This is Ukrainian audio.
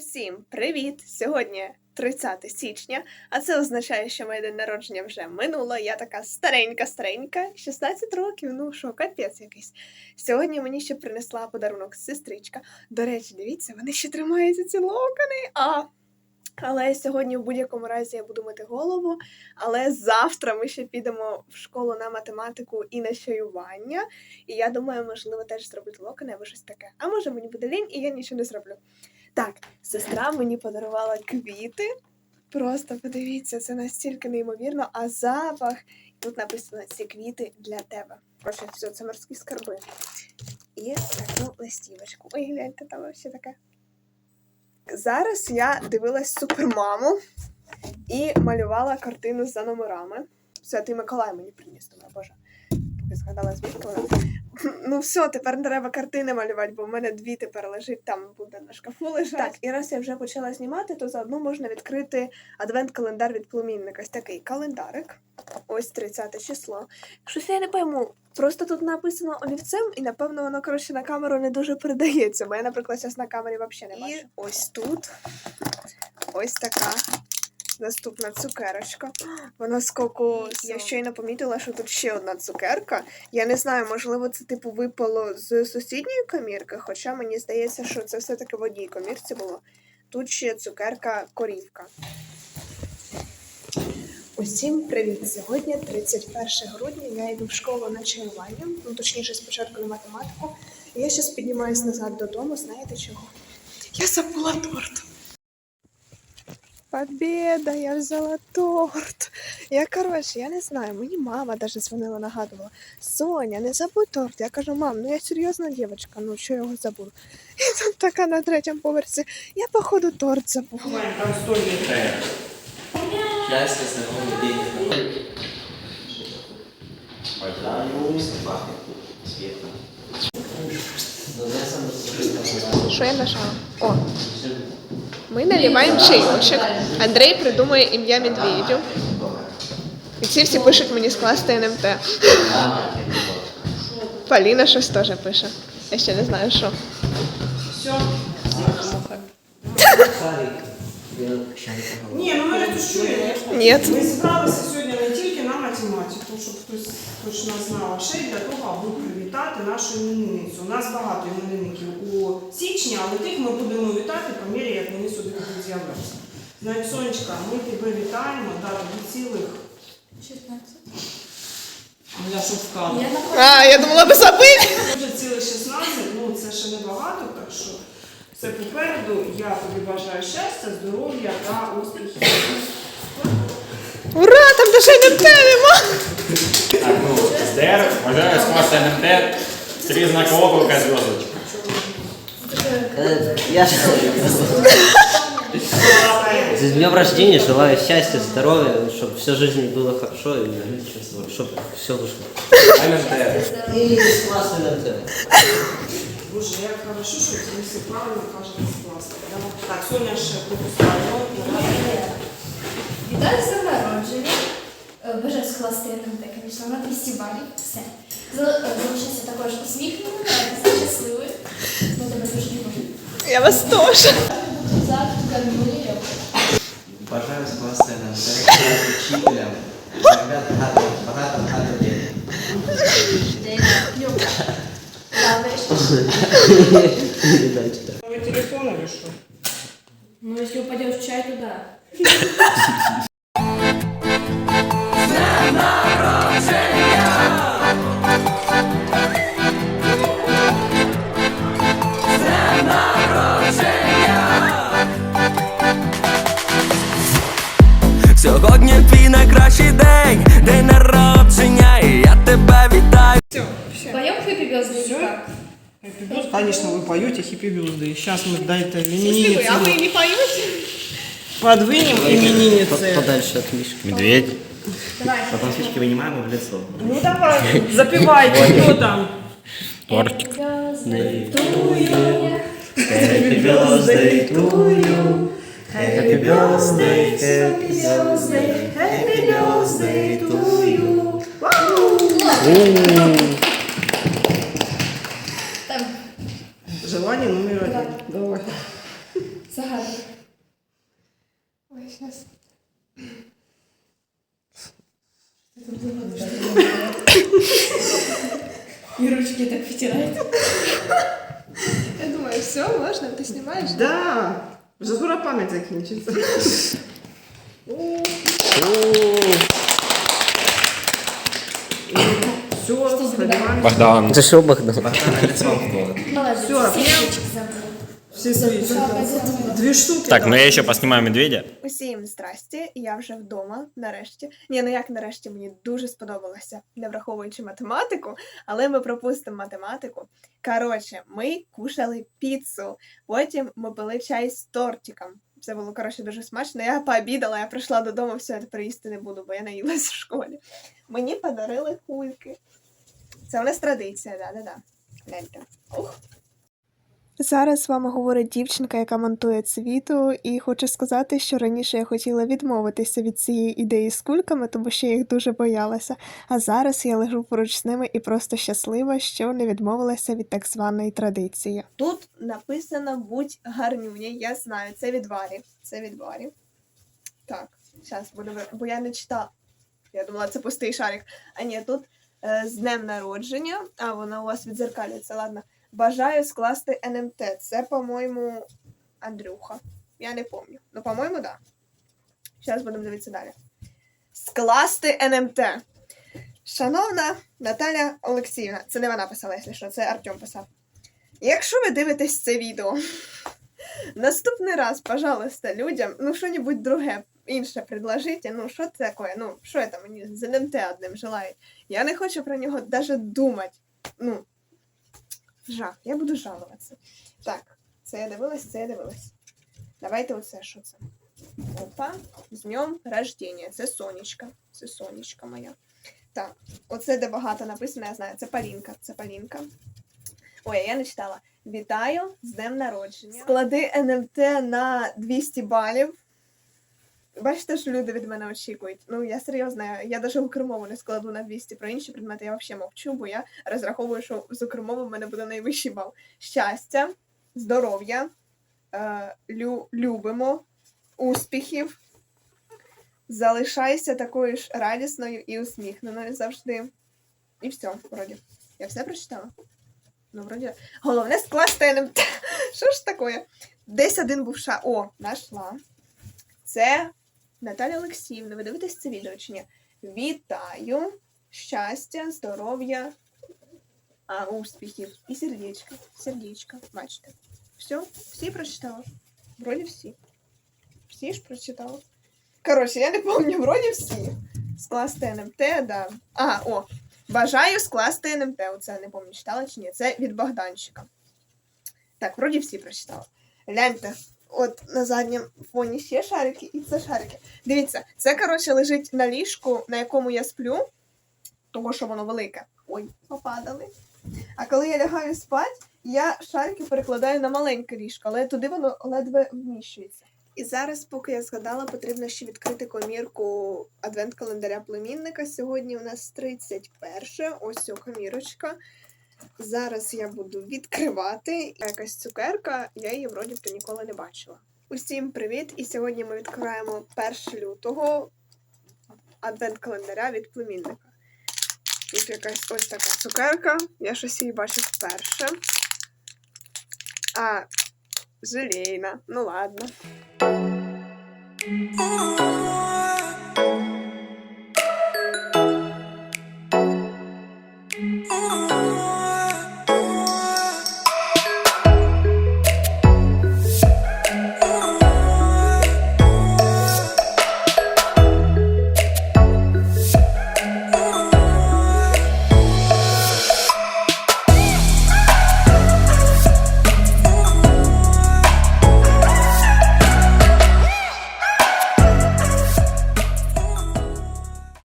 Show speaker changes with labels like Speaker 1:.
Speaker 1: Усім привіт! Сьогодні 30 січня, а це означає, що моє день народження вже минуло. Я така старенька-старенька, 16 років. Ну що, капець якийсь. Сьогодні мені ще принесла подарунок сестричка. До речі, дивіться, вони ще тримаються ці локони. А але сьогодні в будь-якому разі я буду мити голову. Але завтра ми ще підемо в школу на математику і на чаювання. І я думаю, можливо, теж зробити локони або щось таке. А може мені буде лінь, і я нічого не зроблю. Так, сестра мені подарувала квіти. Просто подивіться, це настільки неймовірно, а запах. Тут написано ці квіти для тебе. Короче, все, це морські скарби. І таку листівочку. Ой, гляньте, там ще таке. Зараз я дивилась супермаму і малювала картину за номерами. Ти Миколай мені приніс, думаю, боже. Поки згадала звідки вона. Ну все, тепер треба картини малювати, бо в мене дві тепер лежить, там буде на шкафу лежать. Так, і раз я вже почала знімати, то заодно можна відкрити адвент-календар від племінника. Ось такий календарик. Ось 30 число. Щось я не пойму. Просто тут написано олівцем, і напевно воно коротше на камеру не дуже передається. Бо я, наприклад, зараз на камері взагалі не бачу. І ось тут ось така наступна цукерочка. Вона з коко. Я щойно помітила, що тут ще одна цукерка. Я не знаю, можливо, це типу випало з сусідньої комірки, хоча мені здається, що це все-таки в одній комірці було. Тут ще цукерка корівка. Усім привіт! Сьогодні 31 грудня. Я йду в школу на чаювання, ну точніше, спочатку на математику. І я зараз піднімаюсь назад додому. Знаєте чого? Я забула торт. Победа, я взяла торт. Я, коротше, я не знаю, мені мама даже дзвонила, нагадувала. Соня, не забудь торт. Я кажу, мам, ну я серйозна дівчинка, ну що я його забула? І там така на третьому поверсі. Я, походу, торт забула.
Speaker 2: Там стольник.
Speaker 3: Счастье, здоровья, денег. Да, его вкусно пахнет. Светло. Но я сам
Speaker 1: Що я нажала? О, ми наливаємо чайочок. Андрей придумує ім'я медведю. І ці всі пишуть мені скласти НМТ. Поліна щось теж пише. Я ще не знаю, що.
Speaker 2: Ні, ну ми ретушуємо.
Speaker 1: Ні.
Speaker 2: Ми зібралися сьогодні не тільки на математику, щоб хтось точно знав, а ще й для того, аби привітати нашу іменинницю. У нас багато іменинників у січні, але тих ми будемо вітати по мірі, як вони сюди будуть з'являтися. Значить, Сонечка, ми тебе вітаємо, да, тобі цілих.
Speaker 4: 16.
Speaker 2: Ну я
Speaker 1: А, я думала, ви забили.
Speaker 2: Вже цілих 16, ну це ще не багато, так що це попереду. Я тобі бажаю щастя, здоров'я та успіхів.
Speaker 1: Ура, там даже НМТ нема.
Speaker 5: Так, ну, СДР, вважаю скласти НМТ, три знака оклика, зв'язочка.
Speaker 3: Э, Я С днем рождения желаю счастья, здоровья, чтобы всю жизнь было хорошо и чтобы все вышло.
Speaker 5: НМТ.
Speaker 3: И с классной НТ.
Speaker 2: Боже, як хорошо, що ви все правильно кажете з класу. Так, Соня ще пропускає.
Speaker 4: Вітаю. Е, Бажаю скласти НМТ, звісно, на 200 балів. Все. Зал- е, Залишайся також усміхненою, радісною, щасливою. Ми тебе дуже любимо.
Speaker 1: Я вас теж.
Speaker 4: За гармонію.
Speaker 3: Бажаю скласти НТ, стати вчителем, заробляти багато, багато, багато денег.
Speaker 4: Люба. Лавиш.
Speaker 3: Дальше, да.
Speaker 2: Ви телефон или що?
Speaker 4: Ну, если упадешь в чай, то да.
Speaker 2: Конечно, вы поете хиппи бюзды. Сейчас мы дайте
Speaker 1: А ви
Speaker 2: имениннице.
Speaker 1: не поють?
Speaker 2: Подвинем имениннице.
Speaker 3: Подальше от Мишки.
Speaker 5: Медведь.
Speaker 4: Давай.
Speaker 5: Потом фишки вынимаем в лицо.
Speaker 2: Ну давай, запивайте, кто там?
Speaker 5: Тортик.
Speaker 4: Happy Birthday to you.
Speaker 3: Happy birthday. Happy birthday, happy birthday, to you.
Speaker 4: І ручки так втирають.
Speaker 1: Я думаю, все, можна, ти знімаєш?
Speaker 2: Да. Вже скоро пам'ять закінчиться. Все, сподіваємося.
Speaker 5: Богдан.
Speaker 3: Это что, Богдан?
Speaker 4: Молодець.
Speaker 2: Всё,
Speaker 4: Всі
Speaker 2: п'ємо.
Speaker 4: ручки забули.
Speaker 2: Всі свічі. Дві штуки.
Speaker 5: Так, ну я еще поснимаю медведя.
Speaker 1: Усім здрасті, я вже вдома, нарешті. Ні, ну як нарешті мені дуже сподобалося, не враховуючи математику, але ми пропустимо математику. Коротше, ми кушали піцу, потім ми пили чай з тортиком. Це було коротше дуже смачно. Я пообідала, я прийшла додому, все, я тепер їсти не буду, бо я наїлась в школі. Мені подарили кульки. Це у нас традиція, да-да-да. Гляньте. Ух. Зараз з вами говорить дівчинка, яка монтує відео, і хочу сказати, що раніше я хотіла відмовитися від цієї ідеї з кульками, тому що я їх дуже боялася. А зараз я лежу поруч з ними і просто щаслива, що не відмовилася від так званої традиції. Тут написано будь гарнюня, я знаю, це від Варі. Це від Варі. Так, зараз буду, бо я не читала. Я думала, це пустий шарик. А ні, тут е, з днем народження, а вона у вас відзеркалюється, ладно. Бажаю скласти НМТ. Це, по-моєму, Андрюха. Я не пам'ятаю. Ну, по-моєму, так. Да. Зараз будемо дивитися далі. Скласти НМТ. Шановна Наталя Олексіївна, це не вона писала, якщо що, це Артем писав. Якщо ви дивитесь це відео, наступний раз, пожалуйста, людям, ну, що-небудь друге, інше предложите. Ну, що це таке? Ну, що це мені з НМТ одним желають? Я не хочу про нього навіть думати. Ну, Жах, я буду жалуватися. Так, це я дивилась, це я дивилась. Давайте оце що це. Опа, з днем рождения. Це сонечка. Це сонечка моя. Так, оце де багато написано, я знаю. Це Полінка. Це Полінка. Ой, я не читала. Вітаю з днем народження. Склади НМТ на 200 балів. Бачите, що люди від мене очікують. Ну, я серйозно, я, навіть укрмову не складу на 200. Про інші предмети я взагалі мовчу, бо я розраховую, що з укрмови в мене буде найвищий бал. Щастя, здоров'я, е, лю, любимо, успіхів. Залишайся такою ж радісною і усміхненою завжди. І все, вроді. Я все прочитала? Ну, вроді. Головне скласти НМТ. Що ж таке? Десь один був ша. О, знайшла. Це Наталя Олексіївна. Ви дивитесь це відео чи ні? Вітаю! Щастя, здоров'я, успіхів і сердечко. Сердечко, бачите. Все, всі прочитала. Вроді всі. Всі ж прочитала. Коротше, я не пам'ятаю, вроді всі. Скласти НМТ, да. Ага, о. Бажаю скласти НМТ. Оце не пам'ятаю, читала чи ні. Це від Богданчика. Так, вроді всі прочитала. Гляньте, от на задньому фоні ще шарики, і це шарики. Дивіться, це, коротше, лежить на ліжку, на якому я сплю, того, що воно велике. Ой, попадали. А коли я лягаю спати, я шарики перекладаю на маленьке ліжко, але туди воно ледве вміщується. І зараз, поки я згадала, потрібно ще відкрити комірку адвент-календаря племінника. Сьогодні у нас 31, ось ця комірочка. Зараз я буду відкривати якась цукерка, я її вроді то ніколи не бачила. Усім привіт! І сьогодні ми відкриваємо 1 лютого адвент-календаря від племінника. Тут якась ось така цукерка. Я щось її бачу вперше. А, желейна. Ну ладно.